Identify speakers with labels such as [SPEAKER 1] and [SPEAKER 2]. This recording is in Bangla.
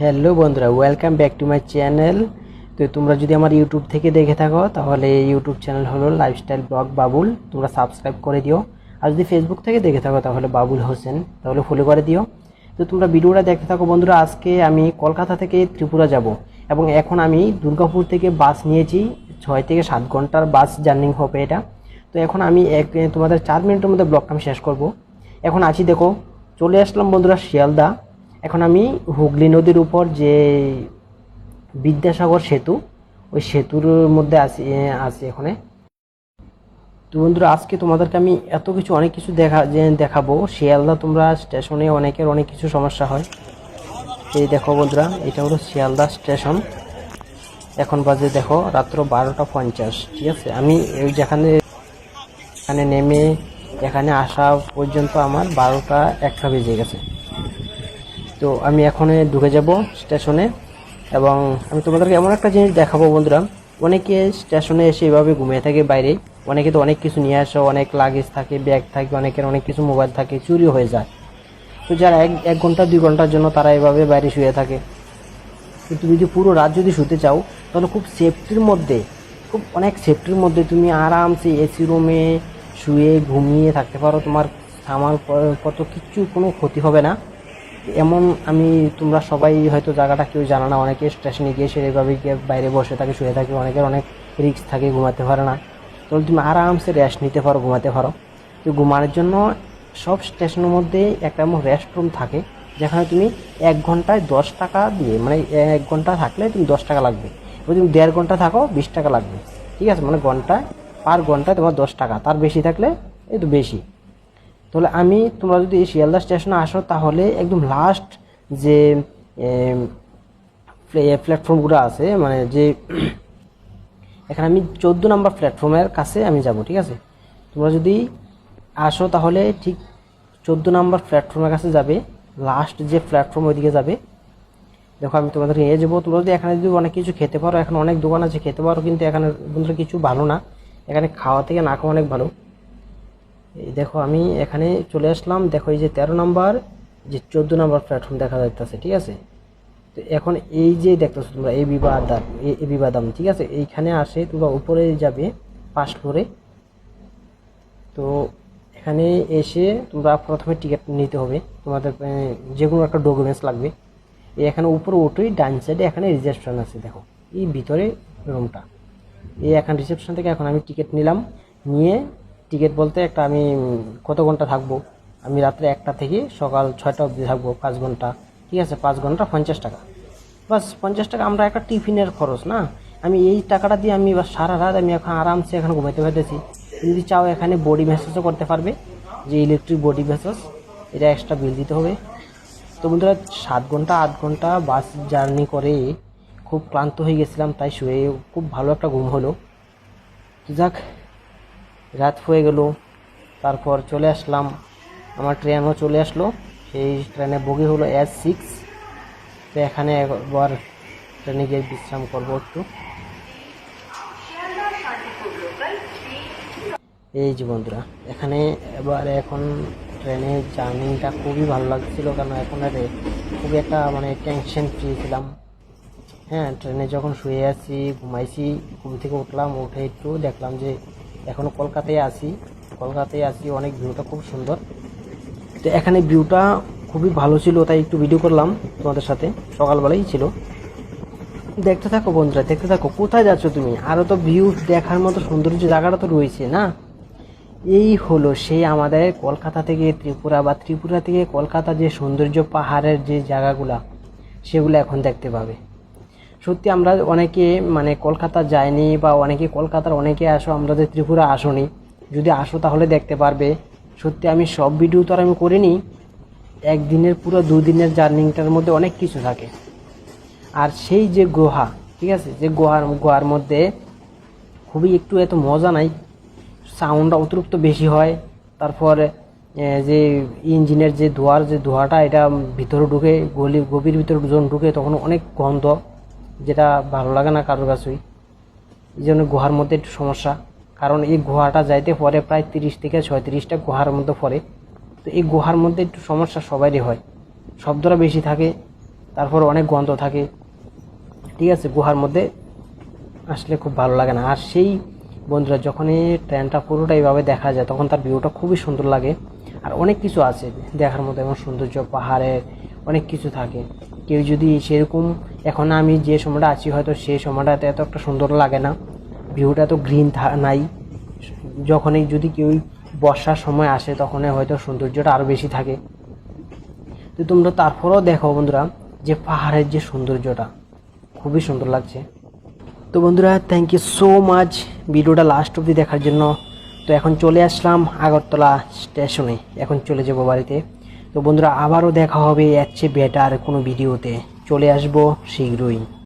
[SPEAKER 1] হ্যালো বন্ধুরা welcome back to my channel তো তোমরা যদি আমার ইউটিউব থেকে দেখে থাকো, তাহলে ইউটিউব চ্যানেল হলো লাইফস্টাইল ব্লগ বাবুল তোমরা সাবস্ক্রাইব করে দিও। আর যদি ফেসবুক থেকে দেখে থাকো, তাহলে বাবুল হোসেন তাহলে ফলো করে দিও। তো তোমরা ভিডিওটা দেখতে থাকো বন্ধুরা, আজকে আমি কলকাতা থেকে ত্রিপুরা যাব। এবং এখন আমি দুর্গাপুর থেকে বাস নিয়েছি। ছয় থেকে সাত ঘণ্টার বাস জার্নি হবে এটা। তো এখন আমি এক, তোমাদের চার মিনিটের মধ্যে ব্লগটা আমি শেষ করব। এখন আছি, দেখো, চলে আসলাম বন্ধুরা শিয়ালদা। এখন আমি হুগলি নদীর উপর যে বিদ্যাসাগর সেতু, ওই সেতুর মধ্যে আছি আছি এখানে। তো বন্ধুরা, আজকে তোমাদেরকে আমি এত কিছু, অনেক কিছু দেখা, যে দেখাবো। শিয়ালদা তোমরা স্টেশনে অনেকের অনেক কিছু সমস্যা হয়। এই দেখো বন্ধুরা, এটা হলো শিয়ালদা স্টেশন। এখন বাজে দেখো রাত্র বারোটা পঞ্চাশ, ঠিক আছে? আমি যেখানে, এখানে নেমে, এখানে আসা পর্যন্ত আমার বারোটা একটা বেজে গেছে। তো আমি এখন ঢুকে যাব স্টেশনে এবং আমি তোমাদেরকে এমন একটা জিনিস দেখাবো বন্ধুরা। অনেকে স্টেশনে এসে এভাবে ঘুমিয়ে থাকে বাইরে। অনেকে তো অনেক কিছু নিয়ে আসে, অনেক লাগেজ থাকে ব্যাগ থাকে, অনেকের অনেক কিছু মোবাইল থাকে চুরি হয়ে যায়। তো যারা এক এক ঘণ্টা, দুই ঘণ্টার জন্য তারা এভাবে বাইরে শুয়ে থাকে। কিন্তু যদি পুরো রাত যদি শুতে চাও, তাহলে খুব সেফটির মধ্যে, খুব অনেক সেফটির মধ্যে তুমি আরামসে এসি রুমে শুয়ে ঘুমিয়ে থাকতে পারো। তোমার আমার কত কিচ্ছু কোনো ক্ষতি হবে না। এমন আমি, তোমরা সবাই হয়তো জায়গাটা কেউ জানো না, অনেকে স্টেশনে গিয়ে সে গিয়ে বাইরে বসে থাকে, শুয়ে থাকে, অনেকের অনেক রিস্ক থাকে ঘুমাতে পারে না। তাহলে তুমি আরামসে রেস্ট নিতে পারো, ঘুমাতে পারো। তো ঘুমানোর জন্য সব স্টেশনের মধ্যে একটা এমন রেস্ট রুম থাকে, যেখানে তুমি এক ঘন্টায় দশ টাকা দিয়ে মানে এক ঘণ্টা থাকলে তুমি দশ টাকা লাগবে। এবার তুমি দেড় ঘণ্টা থাকো, বিশ টাকা লাগবে। ঠিক আছে? মানে ঘন্টায় পার ঘন্টায় তোমার দশ টাকা, তার বেশি থাকলে একটু বেশি। তাহলে আমি, তোমরা যদি এই শিয়ালদা স্টেশনে আসো, তাহলে একদম লাস্ট যে প্ল্যাটফর্মগুলো আছে মানে যে, এখানে আমি চোদ্দ নম্বর প্ল্যাটফর্মের কাছে আমি যাব, ঠিক আছে? তোমরা যদি আসো, তাহলে ঠিক চোদ্দ নম্বর প্ল্যাটফর্মের কাছে যাবে লাস্ট যে প্ল্যাটফর্ম ওইদিকে যাবে। দেখো, আমি তোমাদের নিয়ে যাব। তোমরা যদি এখানে যদি অনেক কিছু খেতে পারো, এখন অনেক দোকান আছে, খেতে পারো, কিন্তু এখানে বন্ধুরা কিছু ভালো না। এখানে খাওয়া থেকে না খাওয়া অনেক ভালো। এই দেখো, আমি এখানে চলে আসলাম। দেখো, এই যে তেরো নাম্বার, যে চোদ্দ নম্বর প্ল্যাটফর্ম দেখা যাইতেছে, ঠিক আছে? তো এখন এই যে দেখতেছো তোমরা এই বিবাদাম এই বিবাদাম ঠিক আছে? এইখানে আসে তোমরা উপরে যাবে পাঁচ ফ্লোরে তো এখানে এসে তোমরা প্রথমে টিকিট নিতে হবে। তোমাদের যে কোনো একটা ডকুমেন্টস লাগবে। এখানে উপরে উঠেই ডান সাইডে এখানে রিসেপশন আছে, দেখো। এই ভিতরে রুমটা এই এখন রিসেপশন থেকে এখন আমি টিকিট নিলাম। নিয়ে টিকিট বলতে একটা আমি কত ঘণ্টা থাকব? আমি রাত্রে একটা থেকে সকাল ছয়টা অবধি থাকব, পাঁচ ঘণ্টা। ঠিক আছে? পাঁচ ঘণ্টা পঞ্চাশ টাকা। বাস পঞ্চাশ টাকা আমরা একটা টিফিনের খরচ, না? আমি এই টাকাটা দিয়ে আমি এবার সারা রাত আমি এখন আরামসে এখানে ঘুমাইতে পারতেছি। যদি চাও এখানে বডি ম্যাসেজও করতে পারবে, যে ইলেকট্রিক বডি ম্যাসেজ এটা এক্সট্রা বিল দিতে হবে। তো বন্ধুরা, সাত ঘণ্টা, আট ঘণ্টা বাস জার্নি করে খুব ক্লান্ত হয়ে গেছিলাম, তাই শুয়ে খুব ভালো একটা ঘুম হলো। যাক রাত হয়ে গেল। তারপর চলে আসলাম। আমার ট্রেনও চলে আসলো। সেই ট্রেনে বগি হলো এস সিক্স তো এখানে একবার ট্রেনে গিয়ে বিশ্রাম করব একটু। এই যে বন্ধুরা, এখানে এবার এখন ট্রেনের জার্নিটা খুবই ভালো লাগছিল, কারণ এখন আর খুবই একটা মানে টেনশন ফ্রি ছিলাম। হ্যাঁ ট্রেনে যখন শুয়ে আছি, ঘুমাইছি, ঘুম থেকে উঠলাম, উঠে একটু দেখলাম যে এখনও কলকাতায় আছি। কলকাতায় আছি, অনেক ভিউটা খুব সুন্দর। তো এখানে ভিউটা খুবই ভালো ছিল, তাই একটু ভিডিও করলাম তোমাদের সাথে। সকালবেলাই ছিল। দেখতে থাকো বন্ধুরা, দেখতে থাকো, কোথায় যাচ্ছ তুমি? আরও তো ভিউ দেখার মতো সৌন্দর্য জায়গাটা তো রয়েছে, না? এই হলো সেই আমাদের কলকাতা থেকে ত্রিপুরা বা ত্রিপুরা থেকে কলকাতা যে সৌন্দর্য পাহাড়ের যে জায়গাগুলা, সেগুলো এখন দেখতে পাবে। সত্যি আমরা অনেকে মানে কলকাতা যাইনি বা অনেকে কলকাতার অনেকে আসো আমাদের ত্রিপুরা আসোনি, যদি আসো তাহলে দেখতে পারবে। সত্যি আমি সব ভিডিও তো আর আমি করিনি, একদিনের পুরো দুদিনের জার্নিংটার মধ্যে অনেক কিছু থাকে। আর সেই যে গুহা, ঠিক আছে? যে গুহার গুহার মধ্যে খুবই একটু এত মজা নাই সাউন্ডটা অতিরিক্ত বেশি হয়, তারপর যে ইঞ্জিনের যে ধোয়ার যে ধোঁয়াটা, এটা ভিতরে ঢুকে, গলি, গভীর ভিতরে যখন ঢুকে তখন অনেক গন্ধ। যেটা ভালো লাগে না কারোর কাছেই। এই জন্য গুহার মধ্যে একটু সমস্যা। কারণ এই গুহাটা যাইতে পরে প্রায় তিরিশ থেকে ছয়ত্রিশটা গুহার মধ্যে পড়ে। তো এই গুহার মধ্যে একটু সমস্যা সবারই হয়। শব্দটা বেশি থাকে, তারপর অনেক গন্ধ থাকে। ঠিক আছে, গুহার মধ্যে আসলে খুব ভালো লাগে না। আর সেই বন্ধুরা, যখনই ট্রেনটা পুরোটা এইভাবে দেখা যায়, তখন তার ভিউটা খুবই সুন্দর লাগে। আর অনেক কিছু আছে দেখার মতো এমন সৌন্দর্য, পাহাড়ের অনেক কিছু থাকে। কেউ যদি সেরকম এখন আমি যে সময়টা আছি হয়তো সেই সময়টাতে এত একটা সুন্দর লাগে না। ভিউটা তো গ্রিন নাই। যখনই যদি কেউ বর্ষার সময় আসে তখন হয়তো সৌন্দর্যটা আরও বেশি থাকে। তো তোমরা তারপরেও দেখো বন্ধুরা, যে পাহাড়ের যে সৌন্দর্যটা, খুবই সুন্দর লাগছে। তো বন্ধুরা থ্যাংক ইউ সো মাচ ভিডিওটা লাস্ট অবধি দেখার জন্য। তো এখন চলে আসলাম আগরতলা স্টেশনে। এখন চলে যাব বাড়িতে। তো বন্ধুরা, আবারও দেখা হবে এর চেয়ে বেটার কোনো ভিডিওতে চলে আসব শীঘ্রই।